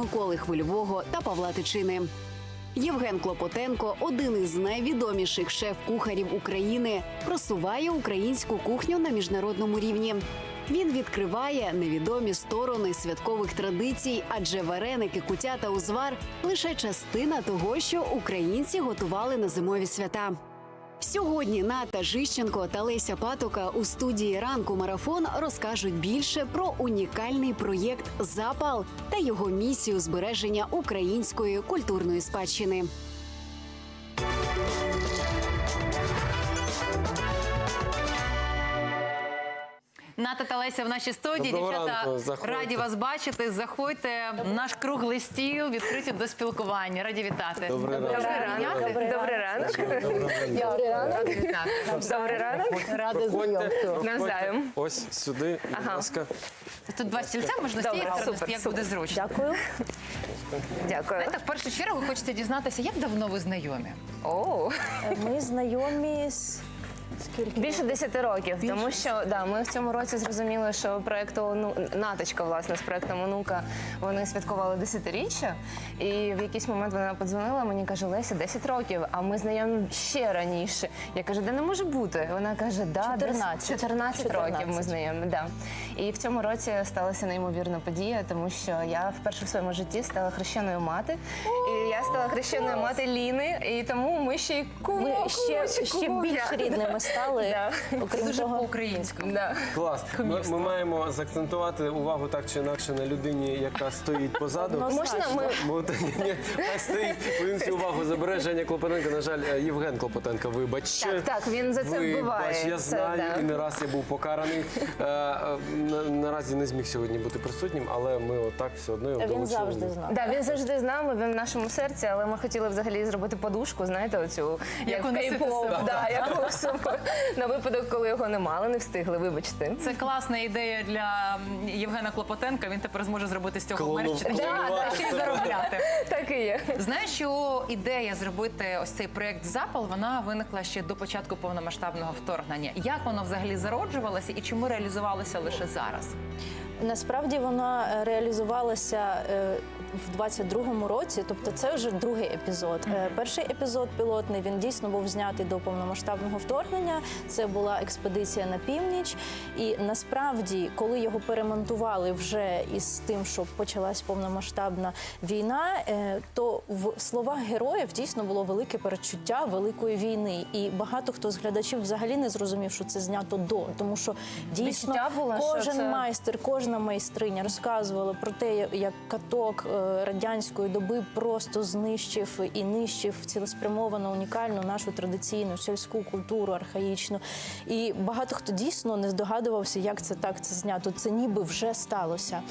Миколи Хвильового та Павла Тичини. Євген Клопотенко, один із найвідоміших шеф-кухарів України, просуває українську кухню на міжнародному рівні. Він відкриває невідомі сторони святкових традицій, адже вареники, кутя та узвар лише частина того, що українці готували на зимові свята. Сьогодні Ната Жищенко та Леся Патока у студії ранку марафон розкажуть більше про унікальний проєкт Запал та його місію збереження української культурної спадщини. Ната та Леся в нашій студії. Доброго Дівчата ранку, заходьте. раді вас бачити. Заходьте. Наш круглий стіл відкриті до спілкування. Раді вітати. Добрий ранок. ранок. Добрий ранок. Раді вітати. Добрий ранок. Проходьте, проходьте. Навзаєм. Ось сюди, будь Ага. ласка. Тут два стільця можна з Добре, цієї сторони, супер, як супер. буде зручно. Дякую. Дякую. Знаєте, в першу чергу хочете дізнатися, як давно ви знайомі? О, Ми знайомі з скільки більше 10 років, тому що да, ми в цьому році зрозуміли, що проекту ну, наточка власне з проектом онука вони святкували десятиріччя. І в якийсь момент вона подзвонила мені каже: Леся, 10 років, а ми знайомі ще раніше. Я кажу, де не може бути? Вона каже, да, десь 14. 14 років ми знайомі. Да. І в цьому році сталася неймовірна подія, тому що я вперше в своєму житті стала хрещеною мати. І я стала хрещеною мати Ліни, і тому ми ще й кумо, ми ще, ще більш рідними стали. Окрім Дуже того, по-українському. Клас. Ми, ми маємо заакцентувати увагу так чи інакше на людині, яка стоїть позаду. Однозначно. Можна ми Бо та- ні, ні, хай стоїть верніть увагу забереження Клопотенка. На жаль, е, Євген Клопотенка, вибач. Так, так, він за це Вибач, вбиває. Я Це, знаю, да. і не раз я був покараний. Е, е, на- Наразі не зміг сьогодні бути присутнім, але ми отак все одно його він долучили. завжди знав. Да, він завжди з нами, він в нашому серці, але ми хотіли взагалі зробити подушку, знаєте, оцю як в уносити кей-поп, себе. да, як у себе. На випадок, коли його нема, але не встигли, вибачте. Це класна ідея для Євгена Клопотенка. Він тепер зможе зробити з цього мерч да, ще й заробляти. Так і є. Знаєш, що ідея зробити ось цей проект запал вона виникла ще до початку повномасштабного вторгнення. Як воно взагалі зароджувалося і чому реалізувалося лише зараз? Насправді вона е, реалізувалася е, в 22-му році, тобто це вже другий епізод. Е, Перший епізод пілотний він дійсно був знятий до повномасштабного вторгнення. Це була експедиція на північ. І насправді, коли його перемонтували вже із тим, що почалась повномасштабна війна, то в словах героїв дійсно було велике перечуття великої війни. І багато хто з глядачів взагалі не зрозумів, що це знято до, тому що дійсно було, кожен це- майстер, кожна майстриня розказувала про те, як каток е, радянської доби просто знищив і нищив цілеспрямовано унікальну нашу традиційну сільську культуру архаїчну. І багато хто дійсно не здогадувався, як це так це знято. Це ніби вже сталося.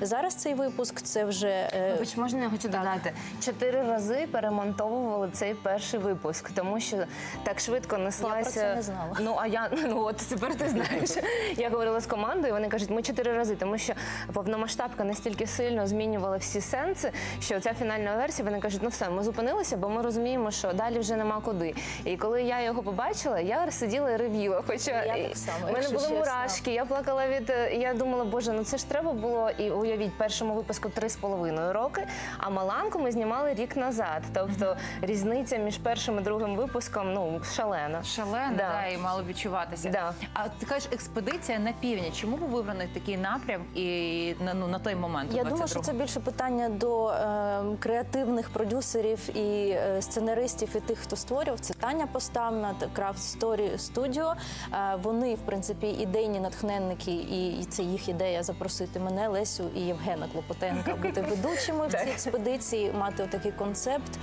Зараз цей випуск це вже е, Вибач, можна я хочу додати? Чотири рази перемонтовували цей перший випуск, тому що так швидко неслася. це не знала. Ну а я ну от тепер ти знаєш. Я говорила з командою. Вони кажуть, ми чотири рази, тому що повномасштабка настільки сильно змінювала всі сенси, що ця фінальна версія. Вони кажуть, ну все, ми зупинилися, бо ми розуміємо, що далі вже нема куди. І коли я його побачила, я сиділа і ревіла. Хоча Я так само, в мене були чесно. мурашки, я плакала від. е, Я думала, боже, ну це ж треба було. І уявіть, першому випуску три з половиною роки, а Маланку ми знімали рік назад. Тобто різниця між першим і другим випуском ну шалена. Шалено, Да. да. і мало відчуватися. Да. А ти кажеш, експедиція на північ. Чому був вибраний такий напрям і на ну на той момент? Я думаю, що це більше питання до е, креативних продюсерів і е, сценаристів, і тих, хто створював. Це Таня Поставна Story Studio. Е, вони, в принципі, ідейні натхненники, і це їх ідея запросити мене, Лесю і Євгена Клопотенка бути ведучими в цій експедиції, мати отакий концепт.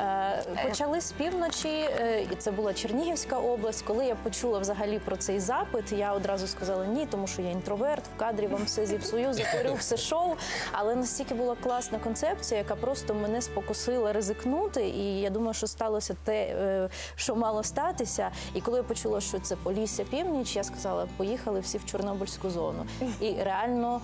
Е, Почали з півночі, е, і це була Чернігівська область. Коли я почула взагалі про цей запит, я одразу сказала ні, тому що я інтроверт, в кадрі вам все зіпсую, затворю все шоу. Але настільки була класна концепція, яка просто мене спокусила ризикнути. І я думаю, що сталося те, е, що мало статися. І коли я почула, що це Полісся північ, я сказала, поїхали всі в Чорнобильську зону. І реально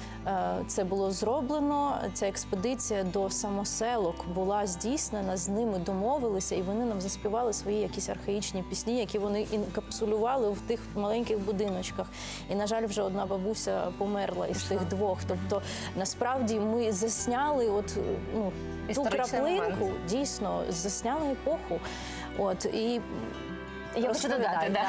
це було зроблено. Ця експедиція до самоселок була здійснена з ними ми домовилися, і вони нам заспівали свої якісь архаїчні пісні, які вони інкапсулювали в тих маленьких будиночках. І на жаль, вже одна бабуся померла із тих двох. Тобто, насправді ми засняли, от ну ту краплинку, момент. дійсно засняли епоху. От і Я хочу додати, да.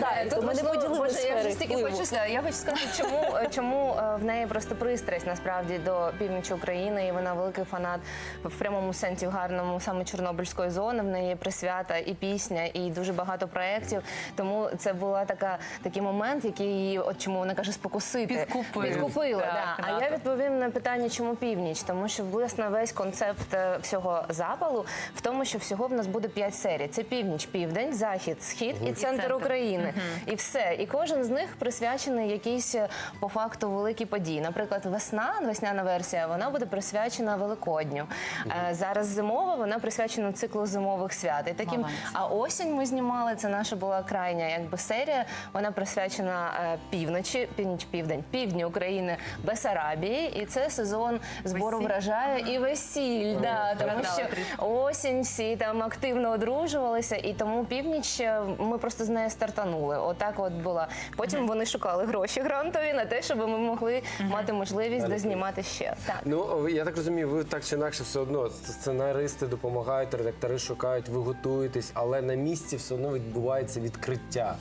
да. Тут ми не поділили Боже, я сфери вже стільки впливу. хочу сказати. Я хочу сказати, чому, е, чому е, в неї просто пристрасть насправді до півночі України, і вона великий фанат в прямому сенсі в гарному саме Чорнобильської зони. В неї є присвята і пісня, і дуже багато проєктів. Тому це була така такий момент, який її, от чому вона каже, спокусити. Підкупив. Підкупила, Так, да. А да. я відповім на питання, чому північ? Тому що власне весь концепт е, всього запалу в тому, що всього в нас буде п'ять серій. Це північ, південь, захід, схід і центр. України. І все. І кожен з них присвячений якійсь е, по факту великій події. Наприклад, весна, весняна версія, вона буде присвячена Великодню. Е, Зараз зимова, вона присвячена циклу зимових свят. І таким, а осінь ми знімали. Це наша була крайня якби серія. Вона присвячена е, півночі, північ, південь, півдні України, Бесарабії. І це сезон збору Весіль? врожаю і весіль. Да, тому що осінь всі там активно одружувалися, і тому північ ми просто з нею стартанули. Отак от була. Потім вони шукали гроші грантові на те, щоб ми могли мати можливість дознімати ще. Так. Ну я так розумію, ви так чи інакше все одно сценаристи допомагають, редактори шукають, ви готуєтесь, але на місці все одно відбувається відкриття.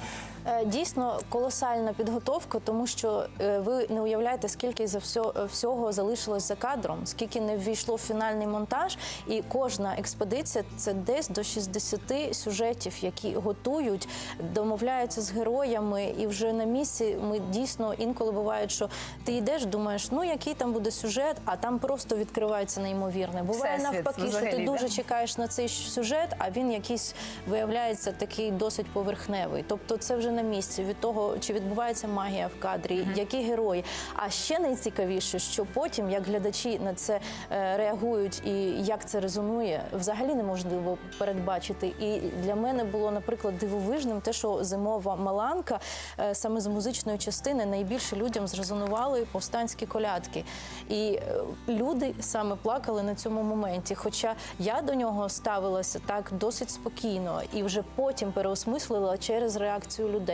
Е, Дійсно колосальна підготовка, тому що е, ви не уявляєте, скільки за е, всього залишилось за кадром, скільки не ввійшло в фінальний монтаж, і кожна експедиція це десь до 60 сюжетів, які готують, домовляються з героями, і вже на місці ми дійсно інколи буває, що ти йдеш, думаєш, ну який там буде сюжет, а там просто відкривається неймовірне. Буває Всесвіт навпаки, що ти да. дуже чекаєш на цей сюжет, а він якийсь виявляється такий досить поверхневий. Тобто це вже на місці від того, чи відбувається магія в кадрі, які герої. А ще найцікавіше, що потім, як глядачі на це е, реагують і як це резонує, взагалі неможливо передбачити. І для мене було, наприклад, дивовижним те, що зимова маланка е, саме з музичної частини найбільше людям зрезонували повстанські колядки. І е, люди саме плакали на цьому моменті. Хоча я до нього ставилася так досить спокійно і вже потім переосмислила через реакцію людей.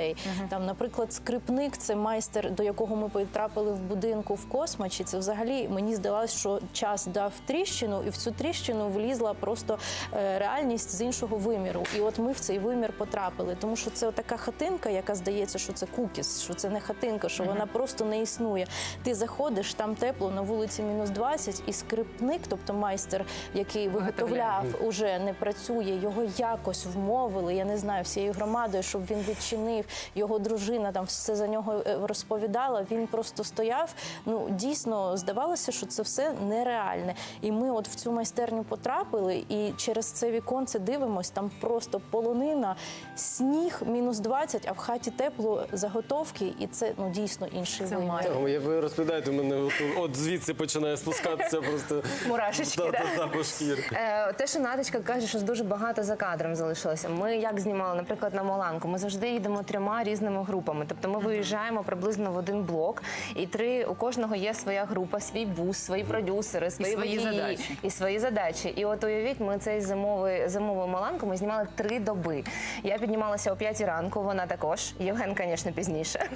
Там, наприклад, скрипник це майстер, до якого ми потрапили в будинку в космачі. Це взагалі мені здалося, що час дав тріщину, і в цю тріщину влізла просто е, реальність з іншого виміру. І от ми в цей вимір потрапили, тому що це така хатинка, яка здається, що це кукіс, що це не хатинка, що вона просто не існує. Ти заходиш, там тепло на вулиці мінус 20, і скрипник, тобто майстер, який виготовляв, уже не працює. Його якось вмовили. Я не знаю всією громадою, щоб він відчинив. Його дружина там все за нього е, розповідала. Він просто стояв. Ну дійсно здавалося, що це все нереальне. І ми, от в цю майстерню потрапили, і через це віконце дивимось. Там просто полонина, сніг, мінус 20, а в хаті тепло, заготовки, і це ну дійсно інший Це вимір. магія. Я ви розповідаєте мене, от, от звідси починає спускатися просто Мурашечки, да? по шкірі. Е, Те, що Наточка каже, що дуже багато за кадром залишилося. Ми як знімали, наприклад, на Моланку, ми завжди їдемо трьома різними групами. Тобто ми виїжджаємо приблизно в один блок, і три у кожного є своя група, свій бус, свої продюсери, свої, свої водії, задачі. і свої задачі. І от уявіть, ми цей зимовий зимову Моланку ми знімали три доби. Я піднімалася о п'ятій ранку, вона також. Євген, звісно, пізніше.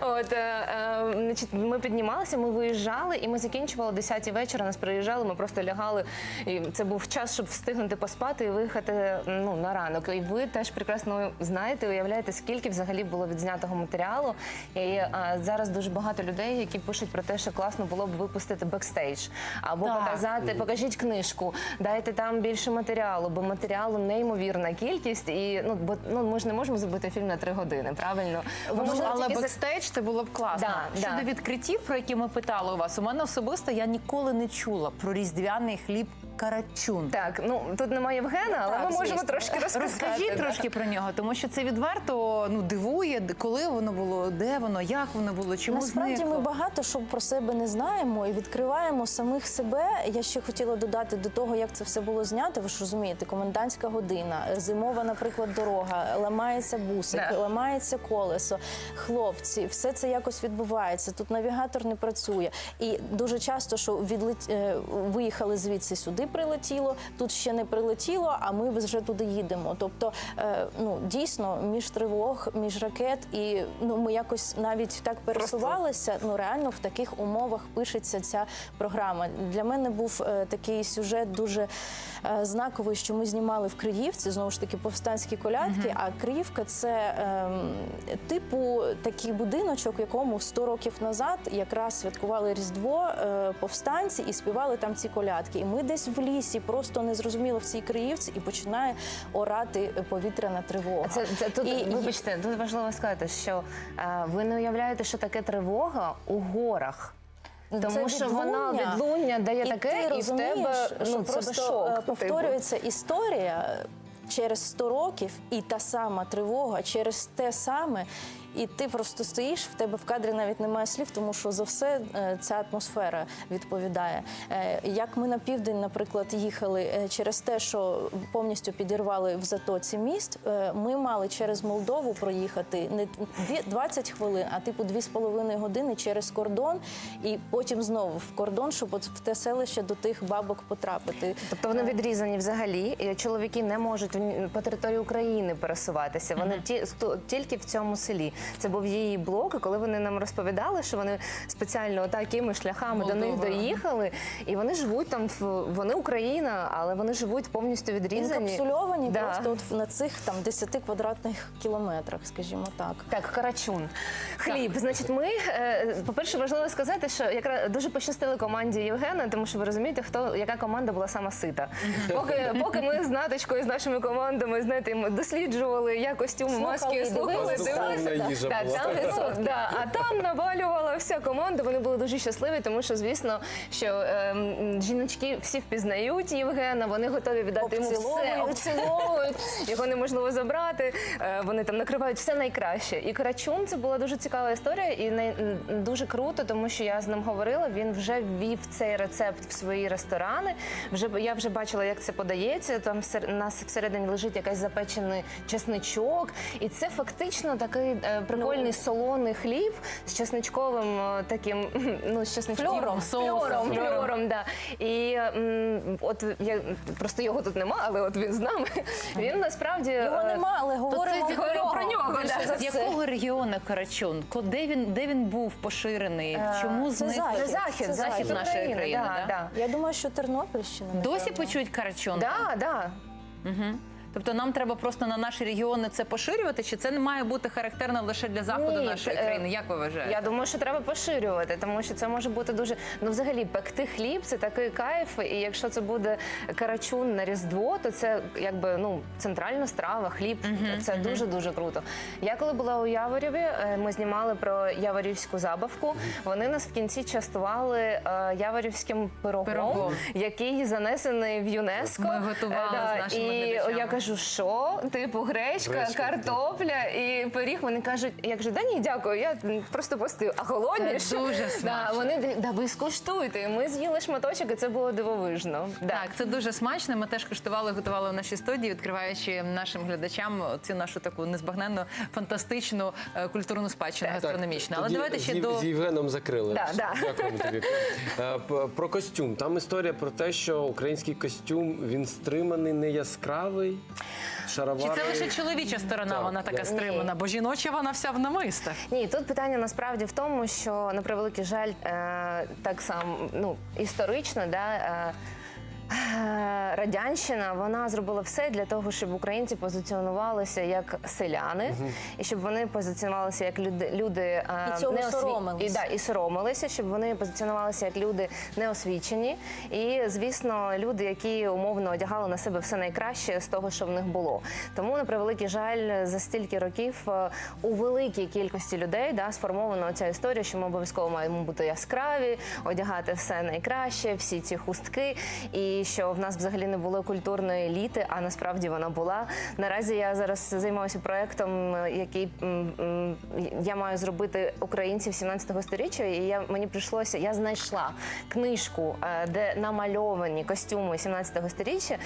От е, е, значить, ми піднімалися, ми виїжджали, і ми закінчували о 10 вечора. Нас приїжджали, ми просто лягали. І це був час, щоб встигнути поспати і виїхати ну на ранок. І ви теж прекрасно знаєте, уявляєте, скільки взагалі було відзнятого матеріалу. І е, зараз дуже багато людей, які пишуть про те, що класно було б випустити бекстейдж або Так. показати, покажіть книжку, дайте там більше матеріалу, бо матеріалу неймовірна кількість. І ну бо ну ми ж не можемо зробити фільм на три години, правильно? Ми Ну, але тільки за- бекстейдж це було б класно. Да, Щодо да. відкриттів, про які ми питали у вас, у мене особисто я ніколи не чула про різдвяний хліб карачун. Так, ну тут немає Євгена, але Так, ми можемо звісно. трошки розказати. Розкажіть трошки про нього, тому що це відверто що ну дивує, коли воно було, де воно, як воно було, чому Насправді зникло? ми багато що про себе не знаємо і відкриваємо самих себе. Я ще хотіла додати до того, як це все було знято. Ви ж розумієте, комендантська година, зимова, наприклад, дорога, ламається бусик, Да. ламається колесо, хлопці, все це якось відбувається. Тут навігатор не працює. І дуже часто, що відлет... е, виїхали звідси сюди, прилетіло, тут ще не прилетіло, а ми вже туди їдемо. Тобто, е, ну дійсно, між тривог, між ракет, і ну ми якось навіть так пересувалися. Ну реально в таких умовах пишеться ця програма. Для мене був е, такий сюжет дуже е, знаковий, що ми знімали в Криївці, знову ж таки повстанські колядки. А Криївка це ем, типу такий будиночок, в якому 100 років назад якраз святкували Різдво е, повстанці і співали там ці колядки. І ми десь в лісі, просто незрозуміло в цій Криївці, і починає орати повітряна тривога. Це, це тут, І- вибачте, тут важливо сказати, що е, ви не уявляєте, що таке тривога у горах. Тому Це що вона відлуння. відлуння дає І таке, ти і в розумієш, тебе що ну, це просто шок. е, типу. повторюється історія через 100 років, і та сама тривога через те саме. І ти просто стоїш, в тебе в кадрі навіть немає слів, тому що за все е, ця атмосфера відповідає. Е, Як ми на південь, наприклад, їхали е, через те, що повністю підірвали в затоці міст, ми мали через Молдову проїхати не дві- 20 хвилин, а типу 2,5 години через кордон, і потім знову в кордон, щоб от в те селище до тих бабок потрапити. Тобто вони відрізані взагалі. і Чоловіки не можуть по території України пересуватися. Вони ті, сто- тільки в цьому селі. Це був її блок. І коли вони нам розповідали, що вони спеціально такими шляхами до них доїхали, і вони живуть там. в- Вони Україна, але вони живуть повністю відрізані. Інкапсульовані Да. просто от на цих там 10 квадратних кілометрах, скажімо так. Так, карачун. Хліб. Значить, ми, е, по-перше, важливо сказати, що якраз дуже пощастили команді Євгена, тому що ви розумієте, хто яка команда була сама сита. Поки, поки ми з наточкою, з нашими командами, знаєте, ми досліджували, як костюми, маски, слухали, дивилися. Їжа Так, була. там, ну, да, а там навалювала вся команда. Вони були дуже щасливі, тому що, звісно, що ем, жіночки всі впізнають Євгена, вони готові віддати йому все, Обціловують. обціловують, його неможливо забрати. Е, Вони там накривають все найкраще. І Карачун це була дуже цікава історія, і най- дуже круто, тому що я з ним говорила. Він вже ввів цей рецепт в свої ресторани. Вже я вже бачила, як це подається. Там всер- нас всередині лежить якийсь запечений чесничок, і це фактично такий е, прикольний солоний хліб з чесничковим е, таким ну з чесничковим Фльором, соусом. фльором, Фльором. да. І м, от я просто його тут нема, але от він з нами. Він насправді Його е, нема, але говоримо про нього. про нього, да. З якого регіону Карачун? Ко- Де він, де він був поширений? Чому це зник? захід. Це захід, захід захід нашої України, країни, да, да? да. Я думаю, що Тернопільщина. Досі напевно. почують Карачун? Да, да. Тобто нам треба просто на наші регіони це поширювати, чи це не має бути характерно лише для заходу Ні, нашої е, країни? Як ви вважаєте? Я думаю, що треба поширювати, тому що це може бути дуже. Ну, взагалі, пекти хліб це такий кайф. І якщо це буде карачун на різдво, то це якби ну центральна страва, хліб. це дуже дуже круто. Я коли була у Яворіві, е, ми знімали про яворівську забавку. Вони нас в кінці частували е, яворівським пирогом, Пирогом. який занесений в ЮНЕСКо. Ми готували Е, з нашими і глядачами. я кажу, що типу гречка, Гречка, картопля і пиріг. Вони кажуть, я кажу, да ні, дякую, я просто постою. А голодні Це ж?» дуже Да, смачно. вони да, ви скуштуйте. І Ми з'їли шматочок, і це було дивовижно. Да. Так, це дуже смачно. Ми теж куштували, готували в нашій студії, відкриваючи нашим глядачам цю нашу таку незбагненну, фантастичну е, культурну спадщину гастрономічну. Але Тоді давайте ще з, до з Євгеном закрили. Да, да. Дякуємо тобі. Е, п- Про костюм. Там історія про те, що український костюм він стриманий, не яскравий. Чи Шаровари. це лише чоловіча сторона? Так, вона така я- стримана, бо жіноча вона вся в намистах. Ні, тут питання насправді в тому, що на превеликий жаль, е, так само ну історично, да. Е, Радянщина вона зробила все для того, щоб українці позиціонувалися як селяни, і щоб вони позиціонувалися як люди, люди е, І цього неосві- соромились. І, да, і соромилися, щоб вони позиціонувалися як люди неосвічені, і звісно, люди, які умовно одягали на себе все найкраще з того, що в них було. Тому на превеликий жаль, за стільки років е, у великій кількості людей да, сформована ця історія, що ми обов'язково маємо бути яскраві, одягати все найкраще, всі ці хустки, і що в нас взагалі не було культурної еліти, а насправді вона була. Наразі я зараз займаюся проектом, який я маю зробити українців 17-го сторіччя. І я мені прийшлося, я знайшла книжку, е, де намальовані костюми 17-го сторіччя.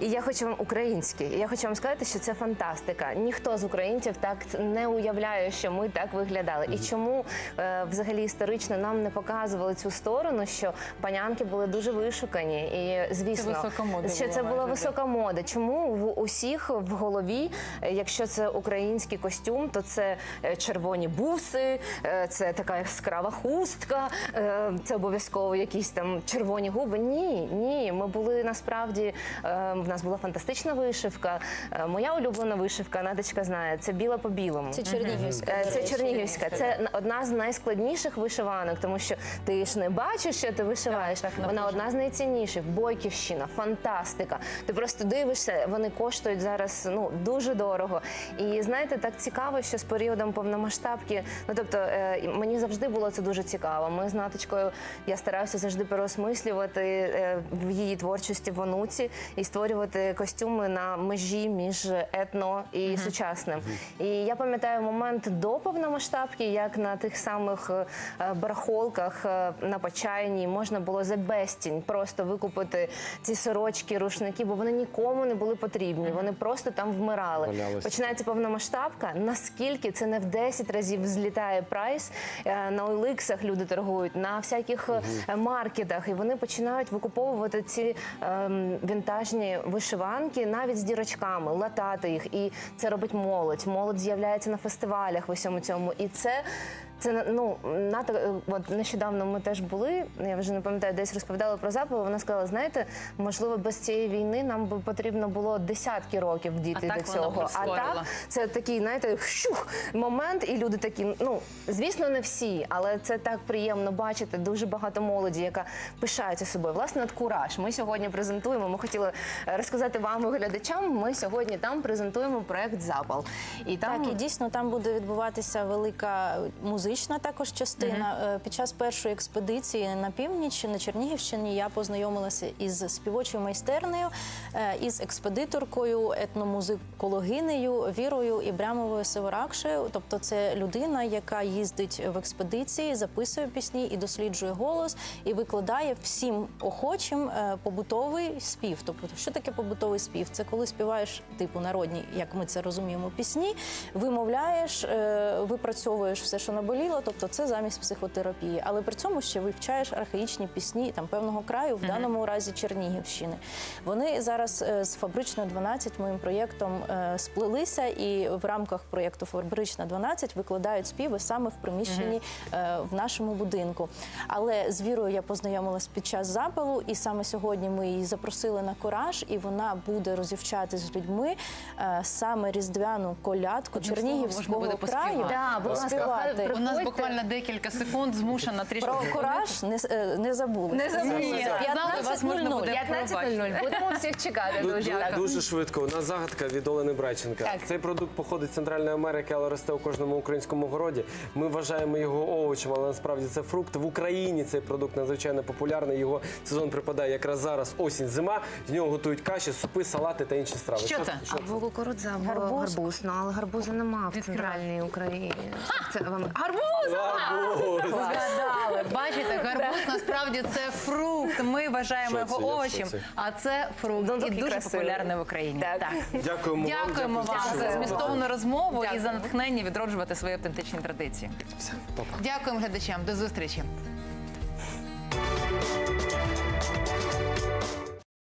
І я хочу вам українські. І я хочу вам сказати, що це фантастика. Ніхто з українців так не уявляє, що ми так виглядали. І чому е, взагалі історично нам не показували цю сторону, що панянки були дуже вишукані, і звісно, висока мода що це була висока мода. Чому в усіх в голові, е, якщо це український костюм, то це е, червоні буси, це така яскрава хустка, це обов'язково якісь там червоні губи. Ні, ні, ми були насправді. В нас була фантастична вишивка. Е, Моя улюблена вишивка, Надочка знає, це біла по білому. Це Чернігівська. Е, Це. Чернігівська. Це одна з найскладніших вишиванок, тому що ти ж не бачиш, що ти вишиваєш. Так, так, Вона одна з найцінніших. Бойківщина, фантастика. Ти просто дивишся, вони коштують зараз ну дуже дорого. І знаєте, так цікаво, що з періодом повномасштабки, ну тобто е, мені завжди було це дуже цікаво. Ми з наточкою я стараюся завжди переосмислювати в її творчості в онуці і створювати костюми на межі між етно і сучасним. І я пам'ятаю момент до повномасштабки, як на тих самих е, барахолках е, на Почайній можна було за безцінь просто викупити ці сорочки, рушники, бо вони нікому не були потрібні. Вони просто там вмирали. Валялися. Починається повномасштабка. Наскільки це не в 10 разів злітає прайс е, на OLX люди торгують, на всяких е, маркетах, і вони починають викуповувати ці ем, вінтажні вишиванки навіть з дірочками, латати їх. І це робить молодь. Молодь з'являється на фестивалях в усьому цьому. І це. Це ну НАТО, от нещодавно ми теж були. Я вже не пам'ятаю, десь розповідали про запал. Вона сказала: знаєте, можливо, без цієї війни нам би потрібно було десятки років діти А до цього. А так це такий, знаєте, щух момент, і люди такі. Ну звісно, не всі, але це так приємно бачити. Дуже багато молоді, яка пишається собою. Власне, от кураж. Ми сьогодні презентуємо. Ми хотіли розказати вам глядачам. Ми сьогодні там презентуємо проект Запал. І там Так, і дійсно там буде відбуватися велика музична також частина. Е, Під час першої експедиції на північ на Чернігівщині я познайомилася із співочою майстернею, е, із експедиторкою, етномузикологинею Вірою Ібрямовою Северакшею. Тобто, це людина, яка їздить в експедиції, записує пісні і досліджує голос, і викладає всім охочим е, побутовий спів. Тобто, що таке побутовий спів? Це коли співаєш типу народні, як ми це розуміємо, пісні, вимовляєш, випрацьовуєш все, що наболіло. Тобто, це замість психотерапії, але при цьому ще вивчаєш архаїчні пісні там певного краю, в даному разі Чернігівщини. Вони зараз е, з фабричною 12 моїм проєктом е, сплелися, і в рамках проєкту Фабрична 12 викладають співи саме в приміщенні е, в нашому будинку. Але з вірою я познайомилась під час запалу, і саме сьогодні ми її запросили на кораж, і вона буде розівчати з людьми саме різдвяну колядку Одним Чернігівського краю. Да, будь ласка, співати. Нас буквально декілька секунд змушена трішки. Про кораж не, е, не забули. Не забули. Ні, знали, вас можна буде 15.00. Будемо всіх чекати. Ду- Дуже Дуже швидко. У нас загадка від Олени Брайченка. Так. Цей продукт походить з Центральної Америки, але росте у кожному українському городі. Ми вважаємо його овочем, але насправді це фрукт. В Україні цей продукт надзвичайно популярний. Його сезон припадає якраз зараз осінь, зима. З нього готують каші, супи, салати та інші страви. Що це? Або кукурудза, або Гарбуз. гарбуз. Ну, але гарбуза нема в центральній Україні. Це вам Гарбуз! Гарбуз! Згадали. Бачите, гарбуз насправді це фрукт. Ми вважаємо Що це? його овочем, а це фрукт Ну, і такий дуже красивий. популярний в Україні. Так. Дякуємо вам. Дякуємо вам що за ви змістовну розмову і Дякую. за натхнення відроджувати свої автентичні традиції. Все, па-па. Дякуємо глядачам. До зустрічі.